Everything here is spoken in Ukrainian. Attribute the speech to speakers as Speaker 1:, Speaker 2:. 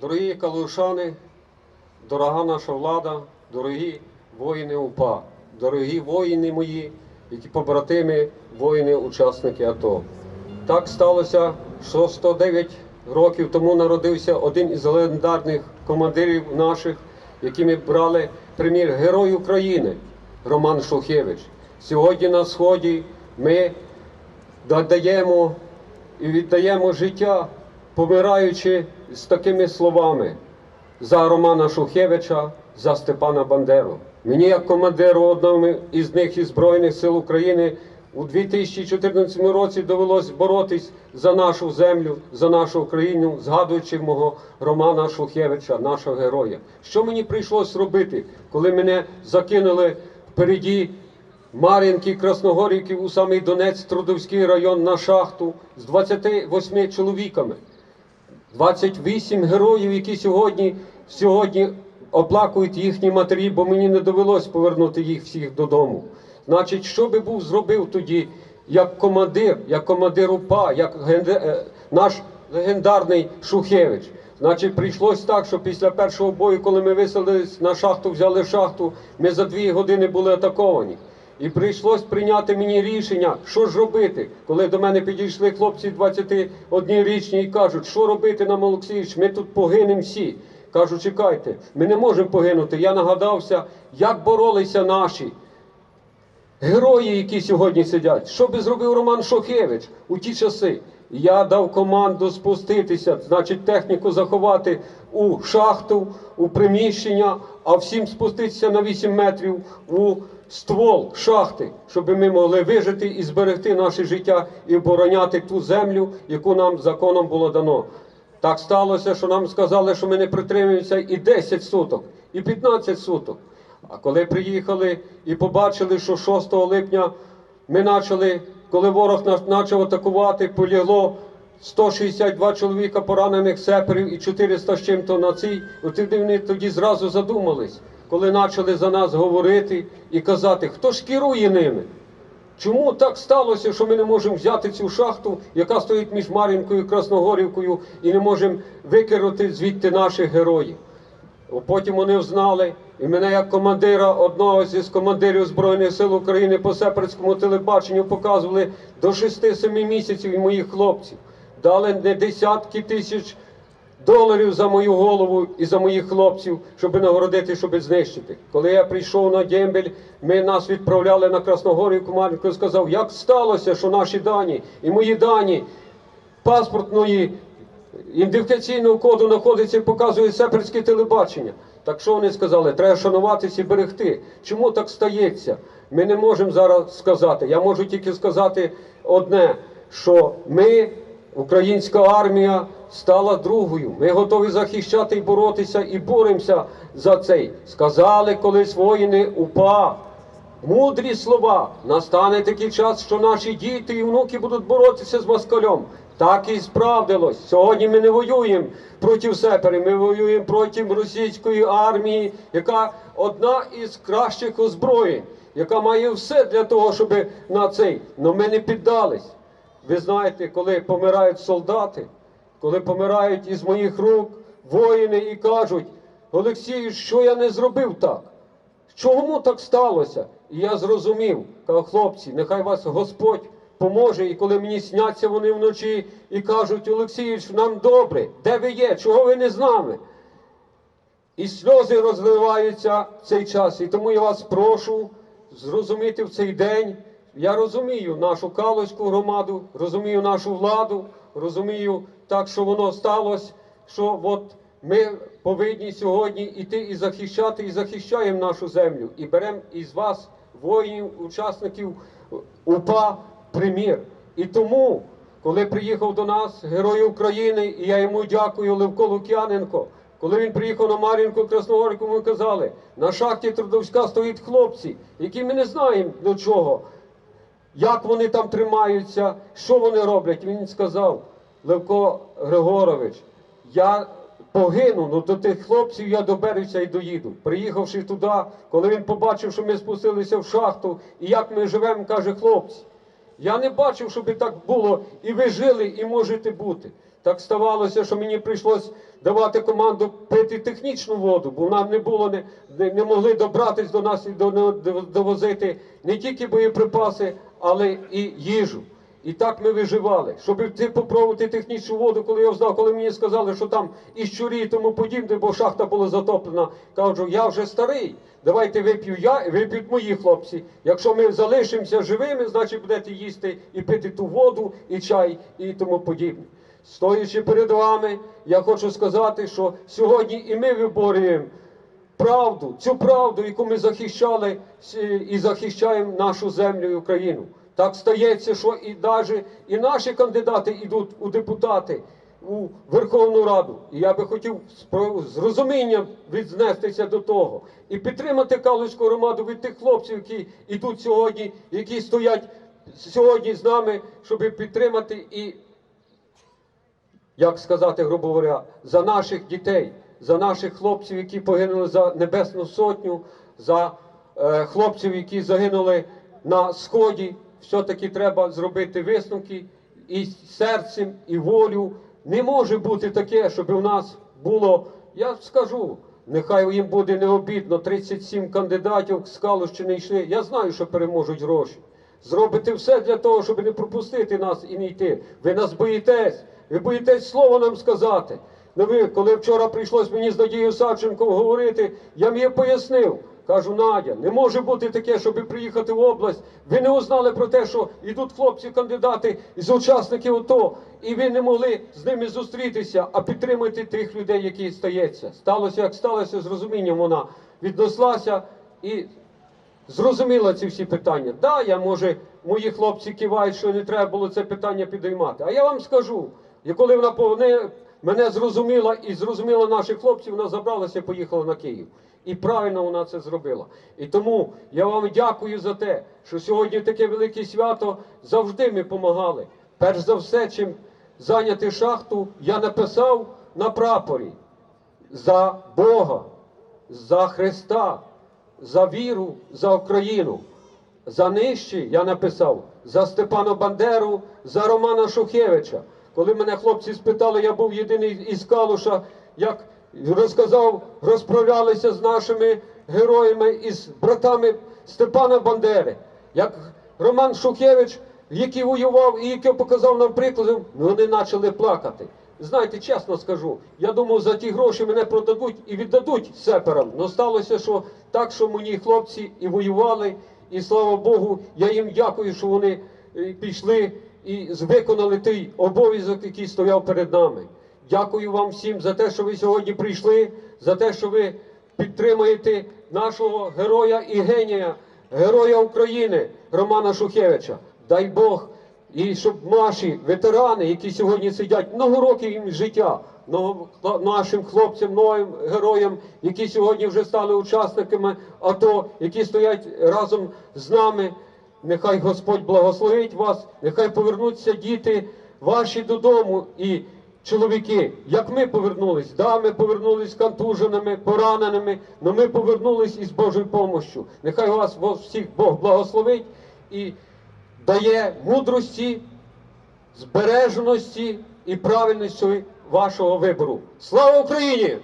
Speaker 1: Дорогі калушани, дорога наша влада, дорогі воїни УПА, дорогі воїни мої, які побратими, воїни-учасники АТО. Так сталося, що 109 років тому народився один із легендарних командирів наших, які ми брали примір Герой України Роман Шухевич. Сьогодні на Сході ми додаємо і віддаємо життя, помираючи з такими словами за Романа Шухевича, за Степана Бандеру. Мені, як командиру одного із них із Збройних сил України, у 2014 році довелось боротись за нашу землю, за нашу Україну, згадуючи мого Романа Шухевича, нашого героя. Що мені прийшлось робити, коли мене закинули впереді Мар'їнки, Красногорівки у самий Донець, Трудовський район на шахту з 28 чоловіками. 28 героїв, які сьогодні, сьогодні оплакують їхні матері, бо мені не довелось повернути їх всіх додому. Значить, що би був зробив тоді, як командир, як командир УПА, як е, наш легендарний Шухевич. Значить, прийшлось так, що після першого бою, коли ми виселились на шахту, взяли шахту, ми за дві години були атаковані. І прийшлось прийняти мені рішення, що ж робити, коли до мене підійшли хлопці 21-річні і кажуть, що робити нам, Олексійович, ми тут погинемо всі. Кажу, чекайте, ми не можемо погинути. Я нагадався, як боролися наші герої, які сьогодні сидять. Що би зробив Роман Шохевич у ті часи? Я дав команду спуститися, значить, техніку заховати у шахту, у приміщення, а всім спуститися на 8 метрів у ствол шахти, щоб ми могли вижити і зберегти наше життя і обороняти ту землю, яку нам законом було дано. Так сталося, що нам сказали, що ми не притримуємося і 10 суток, і 15 суток. А коли приїхали і побачили, що 6 липня ми почали, коли ворог нас почав атакувати, полігло 162 чоловіка поранених сеперів і 400 з чим-то на цій, от вони тоді зразу задумались, коли почали за нас говорити і казати, хто ж керує ними? Чому так сталося, що ми не можемо взяти цю шахту, яка стоїть між Мар'їнкою і Красногорівкою, і не можемо викинути звідти наших героїв? Потім вони взнали, і мене як командира одного з командирів Збройних сил України по сеперському телебаченню показували до 6-7 місяців моїх хлопців. Дали не десятки тисяч доларів за мою голову і за моїх хлопців, щоб нагородити, щоб знищити. Коли я прийшов на Дембель, ми нас відправляли на Красногорівку, Мар'їнку, сказав, як сталося, що наші дані і мої дані паспортної ідентифікаційного коду знаходиться і показує сеперське телебачення. Так що вони сказали? Треба шануватися і берегти. Чому так стається? Ми не можемо зараз сказати. Я можу тільки сказати одне, що ми, українська армія, стала другою. Ми готові захищати і боротися, і боремося за цей. Сказали колись воїни УПА. Мудрі слова. Настане такий час, що наші діти і внуки будуть боротися з москалем. Так і справдилось. Сьогодні ми не воюємо проти сеперів, ми воюємо проти російської армії, яка одна із кращих озброєнь, яка має все для того, щоб на цей. Но ми не піддались. Ви знаєте, коли помирають солдати, коли помирають із моїх рук воїни і кажуть, Олексію, що я не зробив так? Чому так сталося? І я зрозумів, кажу, хлопці, нехай вас Господь поможе. І коли мені сняться вони вночі і кажуть, Олексійович, нам добре, де ви є? Чого ви не з нами? І сльози розливаються в цей час. І тому я вас прошу зрозуміти в цей день. Я розумію нашу Калузьку громаду, розумію нашу владу, розумію так, що воно сталося, що от ми повинні сьогодні йти і захищати, і захищаємо нашу землю. І беремо із вас, воїнів, учасників УПА, примір. І тому, коли приїхав до нас Герой України, і я йому дякую, Левко Лук'яненко, коли він приїхав на Мар'їнку Красногорівку, ми казали, на шахті Трудовська стоять хлопці, які ми не знаємо до чого як вони там тримаються, що вони роблять. Він сказав, Левко Григорович, я погину, ну до тих хлопців я доберуся і доїду. Приїхавши туди, коли він побачив, що ми спустилися в шахту, і як ми живемо, каже, хлопці, я не бачив, щоб так було, і ви жили, і можете бути. Так ставалося, що мені прийшлось давати команду пити технічну воду, бо нам не було, не, не, могли добратись до нас і до, до- довозити не тільки боєприпаси, але і їжу. І так ми виживали. Щоб йти попробувати технічну воду, коли я знав, коли мені сказали, що там і щурі і тому подібне, бо шахта була затоплена. Кажу, я вже старий. Давайте вип'ю я і вип'ють мої хлопці. Якщо ми залишимося живими, значить будете їсти і пити ту воду, і чай, і тому подібне. Стоячи перед вами, я хочу сказати, що сьогодні і ми виборюємо правду, цю правду, яку ми захищали і захищаємо нашу землю і Україну. Так стається, що і навіть і наші кандидати йдуть у депутати у Верховну Раду. І я би хотів з розумінням віднестися до того і підтримати Калузьку громаду від тих хлопців, які йдуть сьогодні, які стоять сьогодні з нами, щоб підтримати і як сказати, грубо говоря, за наших дітей, за наших хлопців, які загинули за Небесну Сотню, за е, хлопців, які загинули на сході. Все-таки треба зробити висновки і серцем, і волю. Не може бути таке, щоб у нас було, я скажу, нехай їм буде необідно, 37 кандидатів з Калущини йшли. Я знаю, що переможуть гроші. Зробите все для того, щоб не пропустити нас і не йти. Ви нас боїтесь, ви боїтесь слово нам сказати. Ну ви, коли вчора прийшлось мені з Надією Савченко говорити, я їй пояснив. Кажу, Надя, не може бути таке, щоб приїхати в область. Ви не узнали про те, що йдуть хлопці, кандидати з учасників АТО, і ви не могли з ними зустрітися, а підтримати тих людей, які стається. Сталося, як сталося, з розумінням вона віднеслася і зрозуміла ці всі питання. Да, я може, мої хлопці кивають, що не треба було це питання підіймати. А я вам скажу, і коли вона мене зрозуміла і зрозуміла наших хлопців, вона забралася і поїхала на Київ. І правильно вона це зробила. І тому я вам дякую за те, що сьогодні таке велике свято завжди ми допомагали. Перш за все, чим зайняти шахту, я написав на прапорі за Бога, за Христа, за віру, за Україну. За нижчі я написав за Степана Бандеру, за Романа Шухевича. Коли мене хлопці спитали, я був єдиний із Калуша, як розказав, розправлялися з нашими героями із братами Степана Бандери. Як Роман Шухевич, який воював і який показав нам прикладом, вони почали плакати. Знаєте, чесно скажу, я думав, за ті гроші мене продадуть і віддадуть сеперам. Но сталося, що так, що мені хлопці і воювали, і слава Богу, я їм дякую, що вони е, пішли і виконали той обов'язок, який стояв перед нами. Дякую вам всім за те, що ви сьогодні прийшли, за те, що ви підтримуєте нашого героя і генія, героя України Романа Шухевича. Дай Бог, і щоб наші ветерани, які сьогодні сидять много років їм життя, много нашим хлопцям, новим героям, які сьогодні вже стали учасниками АТО, які стоять разом з нами. Нехай Господь благословить вас, нехай повернуться діти ваші додому і чоловіки, як ми повернулись, да, ми повернулись контуженими, пораненими, але ми повернулись із Божою помощю. Нехай вас всіх Бог благословить і дає мудрості, збереженості і правильності вашого вибору. Слава Україні!